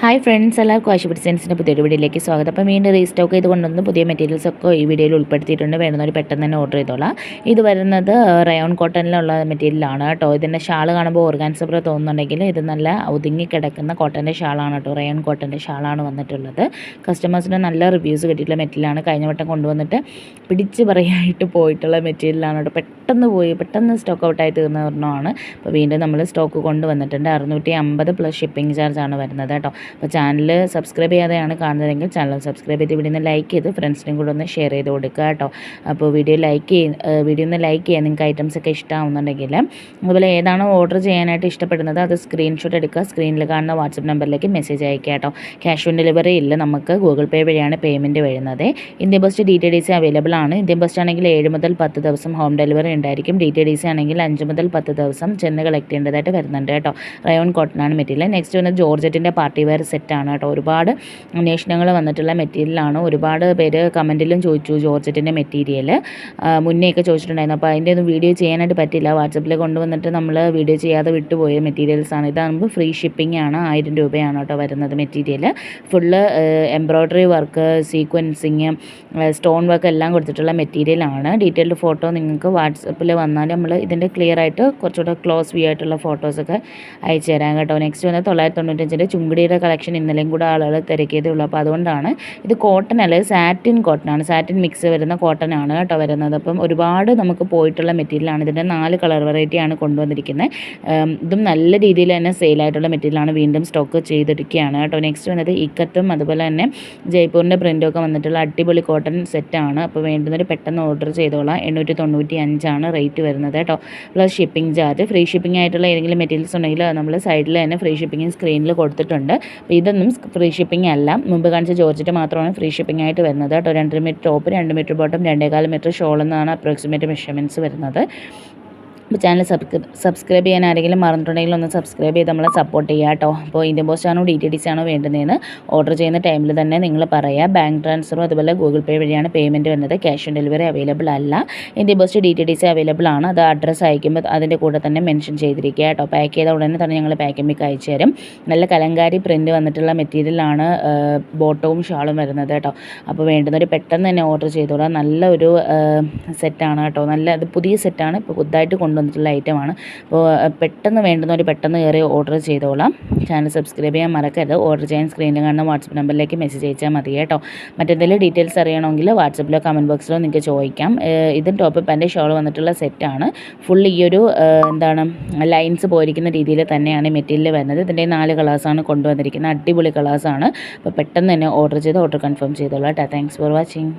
Hi friends എല്ലാവർക്കും ആശുപത്രി ഡിസൈൻസിന്റെ പുതിയൊരു വീഡിയോയിലേക്ക് സ്വാഗതം. അപ്പോൾ വീണ്ടും റീസ്റ്റോക്ക് ചെയ്ത് കൊണ്ടുവന്ന് പുതിയ മെറ്റീരിയൽസ് ഒക്കെ ഈ വീഡിയോയിൽ ഉൾപ്പെടുത്തിയിട്ടുണ്ട്. വേണമെന്നൊരു പെട്ടെന്ന് തന്നെ ഓർഡർ ചെയ്തോളാം. ഇത് വരുന്നത് റയോൺ കോട്ടണിലുള്ള മെറ്റീരിയലാണ് കേട്ടോ. ഇതിന്റെ ഷാൾ കാണുമ്പോൾ ഓർഗാൻസ് പ്രോ തോന്നുന്നുണ്ടെങ്കിൽ ഇത് നല്ല ഒതുങ്ങി കിടക്കുന്ന കോട്ടന്റെ ഷാളാണ് കേട്ടോ. റയോൺ കോട്ടന്റെ ഷാളാണ് വന്നിട്ടുള്ളത്. കസ്റ്റമേഴ്സിന് നല്ല റിവ്യൂസ് കിട്ടിയിട്ടുള്ള മെറ്റീരിയലാണ് കഴിഞ്ഞ വട്ടം കൊണ്ടുവന്നിട്ട് പിടിച്ച് പറയായിട്ട് പോയിട്ടുള്ള മെറ്റീരിയലാണ് കേട്ടോ. പെട്ടെന്ന് പോയി പെട്ടെന്ന് സ്റ്റോക്ക് ഔട്ടായി തീർന്ന ഒരെണ്ണമാണ്. അപ്പോൾ വീണ്ടും നമ്മൾ സ്റ്റോക്ക് കൊണ്ടുവന്നിട്ടുണ്ട്. അറുന്നൂറ്റി അമ്പത് പ്ലസ് ഷിപ്പിംഗ് ചാർജാണ് വരുന്നത് കേട്ടോ. അപ്പോൾ ചാനൽ സബ്സ്ക്രൈബ് ചെയ്യാതെയാണ് കാണുന്നതെങ്കിൽ ചാനൽ സബ്സ്ക്രൈബ് ചെയ്ത് ഇവിടെ നിന്ന് ലൈക്ക് ചെയ്ത് ഫ്രണ്ട്സിനും കൂടെ ഒന്ന് ഷെയർ ചെയ്ത് കൊടുക്കുക കേട്ടോ. അപ്പോൾ വീഡിയോ ലൈക്ക് ചെയ്യുക വീഡിയോ ഒന്ന് ലൈക്ക് ചെയ്യുക. നിങ്ങൾക്ക് ഐറ്റംസ് ഒക്കെ ഇഷ്ടമാവുന്നുണ്ടെങ്കിൽ അതുപോലെ ഏതാണോ ഓർഡർ ചെയ്യാനായിട്ട് ഇഷ്ടപ്പെടുന്നത് അത് സ്ക്രീൻഷോട്ട് എടുക്കുക. സ്ക്രീനിൽ കാണുന്ന വാട്സപ്പ് നമ്പറിലേക്ക് മെസ്സേജ് അയക്കുക കേട്ടോ. ക്യാഷ് ഓൺ ഡെലിവറി ഇല്ല. നമുക്ക് ഗൂഗിൾ പേ വഴിയാണ് പേയ്മെന്റ് വരുന്നത്. Indian post D T D C available ആണ്. ഇന്ത്യൻ ബസ്റ്റ് ആണെങ്കിൽ ഏഴ് മുതൽ പത്ത് ദിവസം ഹോം ഡെലിവറി ഉണ്ടായിരിക്കും. ഡി ടി ഡി സി ആണെങ്കിൽ അഞ്ച് മുതൽ പത്ത് ദിവസം ചെന്ന് കളക്ട് ചെയ്യേണ്ടതായിട്ട് വരുന്നുണ്ട് കേട്ടോ. റയോൺ കോട്ടൺ ആണ് മെറ്റീരിയൽ. നെക്സ്റ്റ് വന്ന് ജോർജറ്റിന്റെ പാർട്ടി വെയർ സെറ്റാണ് കേട്ടോ. ഒരുപാട് അന്വേഷണങ്ങൾ വന്നിട്ടുള്ള മെറ്റീരിയലാണ്. ഒരുപാട് പേര് കമന്റിലും ചോദിച്ചു ജോർജറ്റിന്റെ മെറ്റീരിയൽ മുന്നേയൊക്കെ ചോദിച്ചിട്ടുണ്ടായിരുന്നു. അപ്പോൾ അതിന്റെ ഒന്നും വീഡിയോ ചെയ്യാനായിട്ട് പറ്റില്ല വാട്സപ്പിൽ കൊണ്ടുവന്നിട്ട് നമ്മൾ വീഡിയോ ചെയ്യാതെ വിട്ടുപോയ മെറ്റീരിയൽസാണ്. ഇതാകുമ്പോൾ ഫ്രീ ഷിപ്പിംഗ് ആണ് ആയിരം രൂപയാണ് കേട്ടോ വരുന്നത് material full embroidery work sequencing stone work എല്ലാം കൊടുത്തിട്ടുള്ള മെറ്റീരിയലാണ്. ഡീറ്റെയിൽഡ് ഫോട്ടോ നിങ്ങൾക്ക് വാട്സപ്പിൽ വന്നാൽ നമ്മൾ ഇതിന്റെ ക്ലിയർ ആയിട്ട് കുറച്ചുകൂടെ ക്ലോസ് വ്യൂ ആയിട്ടുള്ള ഫോട്ടോസൊക്കെ അയച്ചു തരാം കേട്ടോ. നെക്സ്റ്റ് വന്ന് തൊള്ളായിരത്തി തൊണ്ണൂറ്റഞ്ചിന്റെ ചുങ്കിടിയുടെ കളക്ഷൻ ഇന്നലെയും കൂടെ ആളുകൾ തിരക്കിയതേ ഉള്ളൂ അപ്പോൾ അതുകൊണ്ടാണ് ഇത് കോട്ടൺ അല്ല സാറ്റിൻ കോട്ടൺ ആണ്. സാറ്റിൻ മിക്സ് വരുന്ന കോട്ടൺ ആണ് കേട്ടോ വരുന്നത്. അപ്പം ഒരുപാട് നമുക്ക് പോയിട്ടുള്ള മെറ്റീരിയലാണ് ഇതിന്റെ നാല് കളർ വെറൈറ്റിയാണ് കൊണ്ടുവന്നിരിക്കുന്നത്. ഇതും നല്ല രീതിയിൽ തന്നെ സെയിലായിട്ടുള്ള മെറ്റീരിയലാണ് വീണ്ടും സ്റ്റോക്ക് ചെയ്തെടുക്കുകയാണ് കേട്ടോ. നെക്സ്റ്റ് വന്നത് ഇക്കത്തും അതുപോലെ തന്നെ ജയ്പൂരിന്റെ പ്രിന്റും ഒക്കെ വന്നിട്ടുള്ള അടിപൊളി കോട്ടൺ സെറ്റാണ് അപ്പോൾ വേണ്ടുന്നവർ പെട്ടെന്ന് ഓർഡർ ചെയ്തോളാം. എണ്ണൂറ്റി തൊണ്ണൂറ്റി അഞ്ചാണ് റേറ്റ് വരുന്നത് കേട്ടോ. Plus shipping charge free shipping ആയിട്ടുള്ള ഏതെങ്കിലും മെറ്റീരിയൽസ് ഉണ്ടെങ്കിൽ നമ്മൾ സൈഡിൽ തന്നെ ഫ്രീ ഷിപ്പിംഗ് സ്ക്രീനിൽ കൊടുത്തിട്ടുണ്ട്. ഇതൊന്നും ഫ്രീ ഷിപ്പിംഗ് അല്ല. മുമ്പ് കാണിച്ച ജോർജറ്റ് മാത്രമാണ് ഫ്രീ ഷിപ്പിംഗ് ആയിട്ട് വരുന്നത് കേട്ടോ. രണ്ടര മീറ്റർ ടോപ്പ് രണ്ട് മീറ്റർ ബോട്ടം രണ്ടേകാൽ മീറ്റർ ഷോൾ എന്നാണ് അപ്രോക്സിമേറ്റ് മെഷർമെന്റ്സ് വരുന്നത്. അപ്പോൾ ചാനൽ സബ്സ്ക്രൈബ് ചെയ്യാൻ ആരെങ്കിലും മറന്നിട്ടുണ്ടെങ്കിൽ ഒന്ന് സബ്സ്ക്രൈബ് ചെയ്ത് നമ്മളെ സപ്പോർട്ട് ചെയ്യുക കേട്ടോ. അപ്പോൾ ഇന്ത്യൻ പോസ്റ്റ് ആണോ ഡി ടി ഡി സി ആണോ വേണ്ടതെന്ന് ഓർഡർ ചെയ്യുന്ന ടൈമിൽ തന്നെ നിങ്ങൾ പറയുക. ബാങ്ക് ട്രാൻസ്ഫറും അതുപോലെ ഗൂഗിൾ പേ വഴിയാണ് പേയ്മെന്റ് വരുന്നത്. ക്യാഷ് ഓൺ ഡെലിവറി അവൈലബിൾ അല്ല. Indian post D T D C available ആണ്. അത് അഡ്രസ്സ് അയക്കുമ്പോൾ അതിന്റെ കൂടെ തന്നെ മെൻഷൻ ചെയ്തിരിക്കുക കേട്ടോ. പാക്ക് ചെയ്ത ഉടനെ തന്നെ ഞങ്ങൾ പാക്കിംഗ് അയച്ചു തരും. നല്ല കലങ്കാരി പ്രിന്റ് വന്നിട്ടുള്ള മെറ്റീരിയലാണ് ബോട്ടവും ഷാളും വരുന്നത് കേട്ടോ. അപ്പോൾ വേണ്ടുന്നവർ പെട്ടെന്ന് തന്നെ ഓർഡർ ചെയ്തോളാം നല്ലൊരു സെറ്റാണ് കേട്ടോ. നല്ല അത് പുതിയ സെറ്റാണ് ഇപ്പോൾ പുതുതായിട്ട് കൊണ്ടു കൊണ്ടുവന്നിട്ടുള്ള ഐറ്റമാണ്. അപ്പോൾ പെട്ടെന്ന് വേണ്ടുന്നവർ പെട്ടെന്ന് കയറി ഓർഡർ ചെയ്തോളാം. ചാനൽ സബ്സ്ക്രൈബ് ചെയ്യാൻ മറക്കരുത്. ഓർഡർ ചെയ്യാൻ സ്ക്രീനിൽ കാണുന്ന വാട്സപ്പ് നമ്പറിലേക്ക് മെസ്സേജ് അയച്ചാൽ മതി കേട്ടോ. മറ്റെന്തെങ്കിലും ഡീറ്റെയിൽസ് അറിയണമെങ്കിൽ വാട്സപ്പിലോ കമന്റ് ബോക്സിലോ നിങ്ങൾക്ക് ചോദിക്കാം. ഇതും ടോപ്പ് പാന്റ് ഷോൾ വന്നിട്ടുള്ള സെറ്റാണ് ഫുൾ ഈ ഒരു എന്താണ് ലൈൻസ് പോയിരിക്കുന്ന രീതിയിൽ തന്നെയാണ് മെറ്റീരിയൽ വരുന്നത്. ഇതിന്റെ നാല് കളേഴ്സാണ് കൊണ്ടുവന്നിരിക്കുന്നത്. അടിപൊളി കളേഴ്സാണ് അപ്പോൾ പെട്ടെന്ന് തന്നെ ഓർഡർ ചെയ്ത് ഓർഡർ കൺഫേം ചെയ്തോളാം കേട്ടോ. Thanks for watching